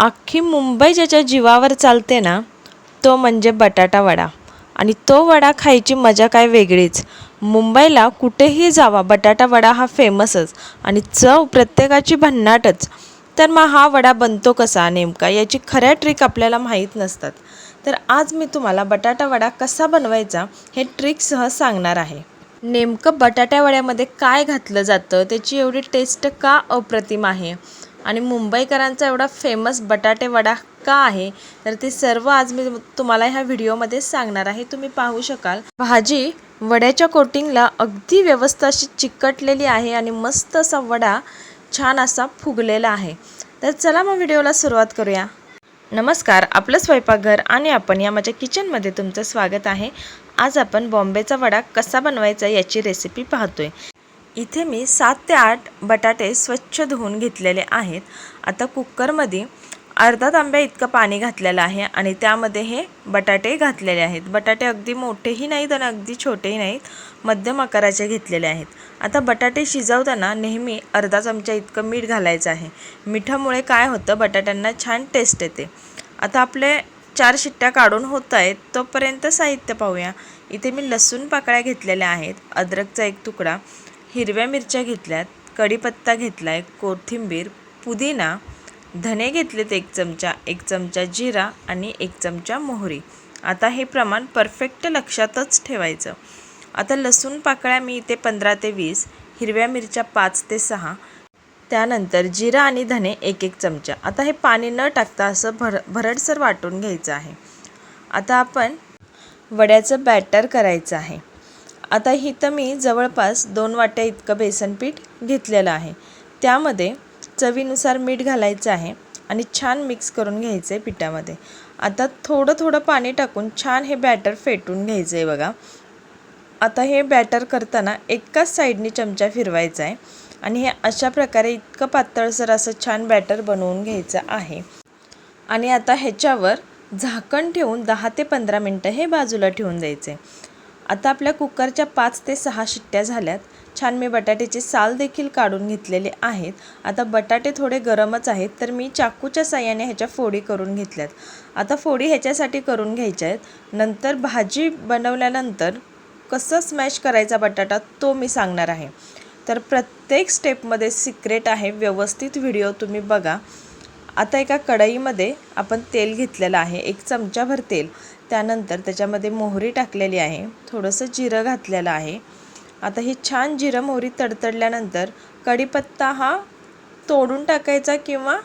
अख्खी मुंबई ज्याच्या जीवावर चालते ना तो म्हणजे बटाटा वडा. आणि तो वडा खायची मजा काय वेगळीच. मुंबईला कुठेही जावा बटाटा वडा हा फेमसच आणि चव प्रत्येकाची भन्नाटच. तर मग हा वडा बनतो कसा नेमका याची खऱ्या ट्रिक आपल्याला माहीत नसतात. तर आज मी तुम्हाला बटाटा वडा कसा बनवायचा हे ट्रिकसह सांगणार आहे. नेमकं बटाट्या वड्यामध्ये काय घातलं जातं त्याची एवढी टेस्ट का अप्रतिम आहे? आणि मुंबईकरांचा एवढा फेमस बटाटे वडा का आहे? तर ते सर्व आज मी तुम्हाला ह्या व्हिडिओमध्ये सांगणार आहे. तुम्ही पाहू शकाल. भाजी वड्याच्या कोटिंगला अगदी व्यवस्था अशी चिकटलेली आहे आणि मस्त असा वडा छान असा फुगलेला आहे. तर चला मग व्हिडिओला सुरुवात करूया. नमस्कार. आपलं स्वयंपाकघर आणि आपण या माझ्या किचनमध्ये तुमचं स्वागत आहे. आज आपण बॉम्बेचा वडा कसा बनवायचा याची रेसिपी पाहतोय. इथे मी सात ते आठ बटाटे स्वच्छ धुवून घेतलेले आहेत. आता कुकरमध्ये अर्धा तांब्या इतकं पाणी घातलेलं आहे आणि त्यामध्ये हे बटाटे घातलेले आहेत. बटाटे अगदी मोठेही नाहीत आणि अगदी छोटेही नाहीत. मध्यम आकाराचे घेतलेले आहेत. आता बटाटे शिजवताना नेहमी अर्धा चमचा इतकं मीठ घालायचं आहे. मिठामुळे काय होतं? बटाट्यांना छान टेस्ट येते. आता आपले चार शिट्ट्या काढून होत आहेत. तोपर्यंत साहित्य पाहूया. इथे मी लसूण पाकळ्या घेतलेल्या आहेत. अद्रकचा एक तुकडा. हिरव्या मिरच्या घेतल्यात कढीपत्ता घेतला आहे कोथिंबीर पुदिना धने घेतलेत एक चमचा एक चमचा जिरा आणि एक चमचा मोहरी. आता हे प्रमाण परफेक्ट लक्षातच ठेवायचं. आता लसूण पाकळ्या मी इथे पंधरा ते वीस हिरव्या मिरच्या पाच ते सहा त्यानंतर जिरा आणि धने एक एक चमचा. आता हे पाणी न टाकता असं भर भरडसर वाटून घ्यायचं आहे. आता आपण वड्याचं बॅटर करायचं आहे. आता इथं मी जवळपास दोन वाट्या इतकं बेसन पीठ घेतलेलं आहे. त्यामध्ये चवीनुसार मीठ घालायचं आहे आणि छान मिक्स करून घ्यायचं आहे पिठामध्ये. आता थोडं थोडं पाणी टाकून छान हे बॅटर फेटून घ्यायचं आहे बघा. आता हे बॅटर करताना एकाच साईडने चमचा फिरवायचा आहे आणि हे अशा प्रकारे इतकं पातळसर असं छान बॅटर बनवून घ्यायचं आहे. आणि आता ह्याच्यावर झाकण ठेवून दहा ते पंधरा मिनटं हे बाजूला ठेवून द्यायचे आता आपल्या कुकरच्या पाच ते सहा शिट्ट्या झाल्यात. छान मी बटाट्याचे साल देखील काढून घेतलेले आहेत. आता बटाटे थोडे गरमच आहेत तर मी चाकूच्या साह्याने ह्याच्या फोडी करून घेतल्यात. आता फोडी ह्याच्यासाठी करून घ्यायच्या आहेत. नंतर भाजी बनवल्यानंतर कसं स्मॅश करायचा बटाटा तो मी सांगणार आहे. तर प्रत्येक स्टेपमध्ये सिक्रेट आहे व्यवस्थित व्हिडिओ तुम्ही बघा. आता एका कढईमध्ये आपण तेल घेतलेलं आहे एक चमचाभर तेल. त्यानंतर त्याच्यामध्ये मोहरी टाकलेली आहे. थोडंसं जिरं घातलेलं आहे. आता ही छान जिरं मोहरी तडतडल्यानंतर कढीपत्ता हा तोडून टाकायचा किंवा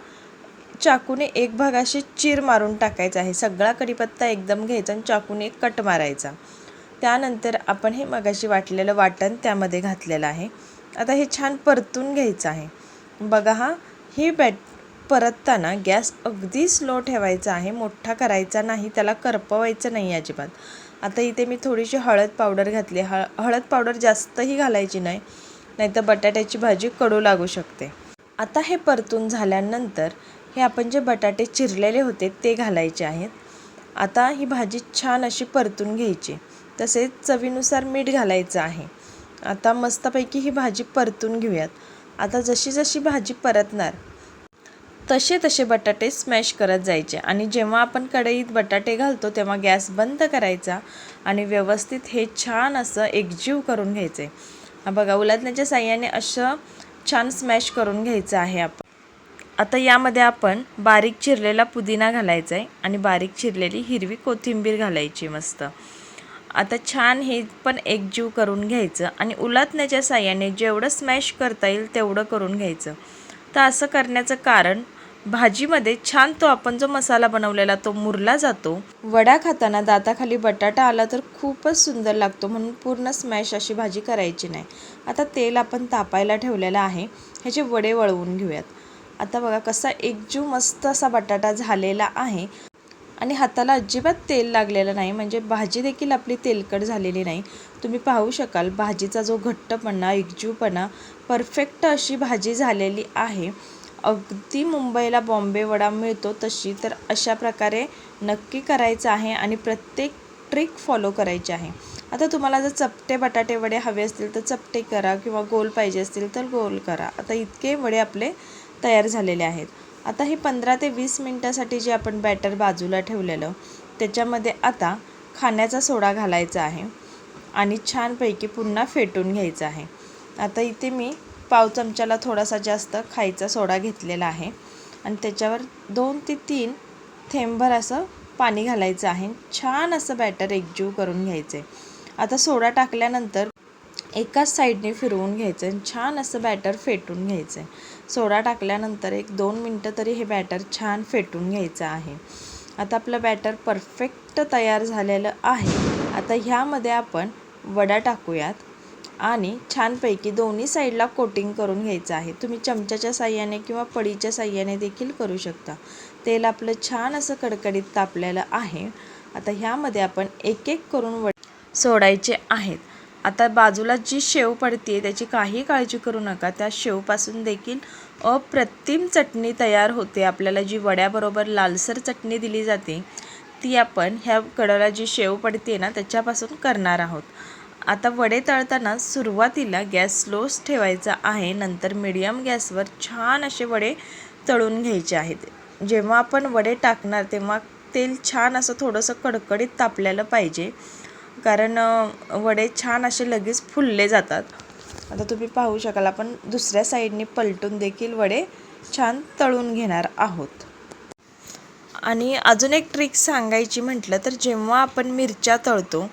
चाकूने एक भाग अशी चीर मारून टाकायचा आहे. सगळा कढीपत्ता एकदम घ्यायचा आणि चाकूने कट मारायचा. त्यानंतर आपण हे मगाशी वाटलेलं वाटण त्यामध्ये घातलेलं आहे. आता हे छान परतून घ्यायचं आहे. बघा हा ही बॅट परतताना गॅस अगदी स्लो ठेवायचा आहे मोठा करायचा नाही त्याला करपवायचं नाही अजिबात. आता इथे मी थोडीशी हळद पावडर घातली. हळ हळद पावडर जास्तही घालायची नाही नाहीतर बटाट्याची भाजी कडू लागू शकते. आता हे परतून झाल्यानंतर हे आपण जे बटाटे चिरलेले होते ते घालायचे आहेत. आता ही भाजी छान अशी परतून घ्यायची. तसेच चवीनुसार मीठ घालायचं आहे. आता मस्तपैकी ही भाजी परतून घेऊयात. आता जशी जशी भाजी परतणार तसे तसे बटाटे स्मॅश करत जायचे. आणि जेव्हा आपण कढईत बटाटे घालतो तेव्हा गॅस बंद करायचा आणि व्यवस्थित हे छान असं एकजीव करून घ्यायचे. बघा उलटण्याच्या साह्याने असं छान स्मॅश करून घ्यायचं आहे आपण. आता यामध्ये आपण बारीक चिरलेला पुदिना घालायचा आहे आणि बारीक चिरलेली हिरवी कोथिंबीर घालायची मस्त. आता छान हे पण एकजीव करून घ्यायचं आणि उलटण्याच्या साह्याने जेवढं स्मॅश करता येईल तेवढं करून घ्यायचं. तर असं करण्याचं कारण भाजीमध्ये छान तो आपण जो मसाला बनवलेला तो मुरला जातो. वडा खाताना दाताखाली बटाटा आला तर खूपच सुंदर लागतो म्हणून पूर्ण स्मॅश अशी भाजी करायची नाही. आता तेल आपण तापायला ठेवलेलं आहे. ह्याचे वडे वळवून घेऊयात. आता बघा कसा एकजीव मस्त असा बटाटा झालेला आहे. आणि हाताला अजिबात तेल लागलेलं नाही. म्हणजे भाजी देखील आपली तेलकट झालेली नाही. तुम्ही पाहू शकाल भाजीचा जो घट्टपणा एकजीवपणा परफेक्ट अशी भाजी झालेली आहे. अगदी मुंबईला बॉम्बे वडा मिळतो तशी तर अशा प्रकारे नक्की करायचं आहे आणि प्रत्येक ट्रिक फॉलो करायची आहे. आता तुम्हाला जर चपटे बटाटे वडे हवे असतील तर चपटे करा किंवा गोल पाहिजे असतील तर गोल करा. आता इतके वडे आपले तयार झालेले आहेत. आता हे पंधरा ते वीस मिनटासाठी जे आपण बॅटर बाजूला ठेवलेलं त्याच्यामध्ये आता खाण्याचा सोडा घालायचा आहे आणि छानपैकी पुन्हा फेटून घ्यायचं आहे. आता इथे मी पाव चमच्याला थोडासा जास्त खायचा सोडा घेतलेला आहे. आणि त्याच्यावर दोन ते तीन थेंबभर असं पाणी घालायचं आहे. छान असं बॅटर एकजीव करून घ्यायचं. आहे आता सोडा टाकल्यानंतर एकाच साईडने फिरवून घ्यायचं आणि छान असं बॅटर फेटून घ्यायचं. आहे सोडा टाकल्यानंतर एक दोन मिनटं तरी हे बॅटर छान फेटून घ्यायचं आहे. आता आपलं बॅटर परफेक्ट तयार झालेलं आहे. आता ह्यामध्ये आपण वडा टाकूयात. आणि छानपैकी दोन्ही साईडला कोटिंग करून घ्यायचं आहे. तुम्ही चमच्याच्या साह्याने किंवा पडीच्या साह्याने देखील करू शकता. तेल आपलं छान असं कडकडीत तापलेलं आहे. आता ह्यामध्ये आपण एक एक करून वड सोडायचे आहेत. आता बाजूला जी शेव पडते त्याची काही काळजी करू नका. त्या शेवपासून देखील अप्रतिम चटणी तयार होते. आपल्याला जी वड्याबरोबर लालसर चटणी दिली जाते ती आपण ह्या कडाला जी शेव पडते ना त्याच्यापासून करणार आहोत. आता वडे तळताना सुरुवातीला गॅस स्लोच ठेवायचा आहे. नंतर मीडियम गॅसवर छान असे वडे तळून घ्यायचे आहेत. जेव्हा आपण वडे टाकणार तेव्हा तेल छान असं थोडंसं कडकडीत तापलेलं पाहिजे. कारण वडे छान असे लगेच फुलले जातात. आता तुम्ही पाहू शकाल आपण दुसऱ्या साईडने पलटून देखील वडे छान तळून घेणार आहोत. आणि अजून एक ट्रिक सांगायची म्हटलं तर जेव्हा आपण मिरच्या तळतो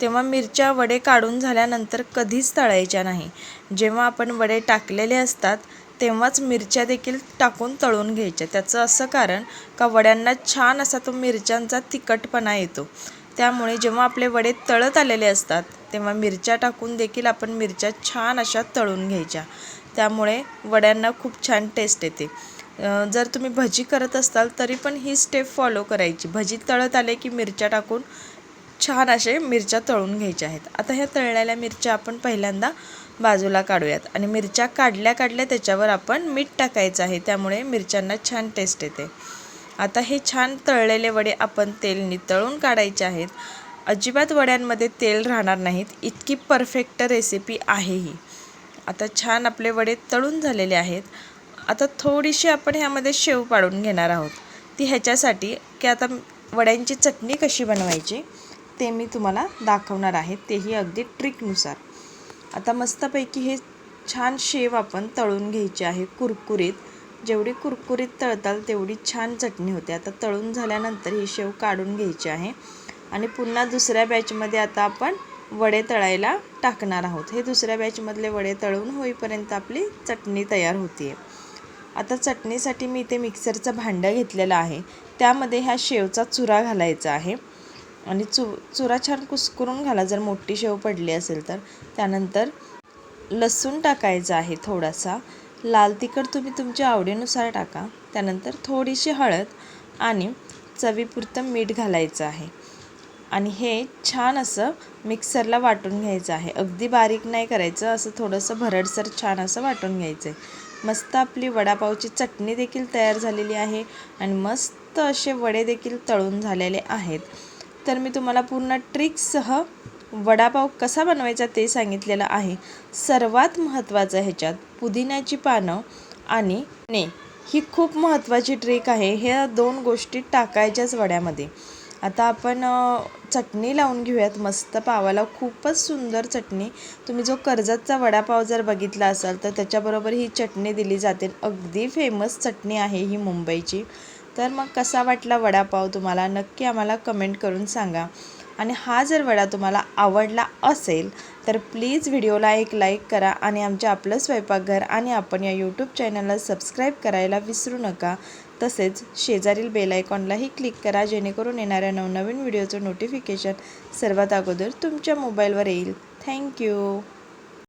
तेव्हा मिरच्या वडे काढून झाल्यानंतर कधीच तळायच्या नाही. जेव्हा आपण वडे टाकलेले असतात तेव्हाच मिरच्या देखील टाकून तळून घ्यायच्या. त्याचं असं कारण का वड्यांना छान असा तो मिरच्यांचा तिखटपणा येतो. त्यामुळे जेव्हा आपले वडे तळत आलेले असतात तेव्हा मिरच्या टाकून देखील आपण मिरच्या छान अशा तळून घ्यायच्या. त्यामुळे वड्यांना खूप छान टेस्ट येते. जर तुम्ही भजी करत असाल तरी पण ही स्टेप फॉलो करायची. भजी तळत आले की मिरच्या टाकून छान असे मिरच्या तळून घ्यायच्या आहेत. आता ह्या तळलेल्या मिरच्या आपण पहिल्यांदा बाजूला काढूयात. आणि मिरच्या काढल्या काढल्या त्याच्यावर आपण मीठ टाकायचं आहे. त्यामुळे मिरच्यांना छान टेस्ट येते. आता हे छान तळलेले वडे आपण तेलनी तळून काढायचे आहेत. अजिबात वड्यांमध्ये तेल राहणार नाहीत. इतकी परफेक्ट रेसिपी आहे ही. आता छान आपले वडे तळून झालेले आहेत. आता थोडीशी आपण ह्यामध्ये शेव पाडून घेणार आहोत. ती ह्याच्यासाठी की आता वड्यांची चटणी कशी बनवायची? ते मी तुम्हाला दाखवणार आहे. तेही अगदी ट्रिकनुसार. आता मस्तपैकी हे छान शेव आपण तळून घ्यायची आहे. कुरकुरीत. जेवढी कुरकुरीत तळताल तेवढी छान चटणी होते. आता तळून झाल्यानंतर ही शेव काढून घ्यायची आहे. आणि पुन्हा दुसऱ्या बॅचमध्ये आता आपण वडे तळायला टाकणार आहोत. हे दुसऱ्या बॅचमधले वडे तळून होईपर्यंत आपली चटणी तयार होती आहे आता चटणीसाठी मी इथे मिक्सरचं भांडं घेतलेलं आहे. त्यामध्ये ह्या शेवचा चुरा घालायचा आहे. आणि चु चुरा छान कुस्करून घाला. जर मोठी शेव पडली असेल तर. त्यानंतर लसूण टाकायचं आहे थोडासा. लाल तिखट तुम्ही तुमच्या आवडीनुसार टाका. त्यानंतर थोडीशी हळद आणि चवीपुरतं मीठ घालायचं आहे. आणि हे छान असं मिक्सरला वाटून घ्यायचं आहे. अगदी बारीक नाही करायचं. असं थोडंसं भरडसर छान असं वाटून घ्यायचं आहे मस्त आपली वडापावची चटणी देखील तयार झालेली आहे. आणि मस्त असे वडे देखील तळून झालेले आहेत. तर मी तुम्हाला पूर्ण ट्रिक्ससह वडापाव कसा बनवायचा ते सांगितलेलं आहे. सर्वात महत्त्वाचं ह्याच्यात पुदिन्याची पानं आणि ने ही खूप महत्त्वाची ट्रिक आहे. ह्या दोन गोष्टी टाकायच्याच वड्यामध्ये. आता आपण चटणी लावून घेऊयात. मस्त पावाला खूपच सुंदर चटणी. तुम्ही जो कर्जतचा वडापाव जर बघितला असाल तर त्याच्याबरोबर ही चटणी दिली जाते. अगदी फेमस चटणी आहे ही मुंबईची. तर मग कसा वाटला वडापाव तुम्हाला? नक्की आम्हाला कमेंट करून सांगा. आणि हा जर वडा तुम्हाला आवडला असेल तर प्लीज व्हिडिओला एक लाईक करा आणि आमच्या आपलं स्वयंपाकघर आणि आपण या यूट्यूब चॅनलला सबस्क्राईब करायला विसरू नका. तसेच शेजारील बेल आयकॉनलाही क्लिक करा जेणेकरून येणाऱ्या नवनवीन व्हिडिओचं नोटिफिकेशन सर्वात अगोदर तुमच्या मोबाईलवर येईल. थँक्यू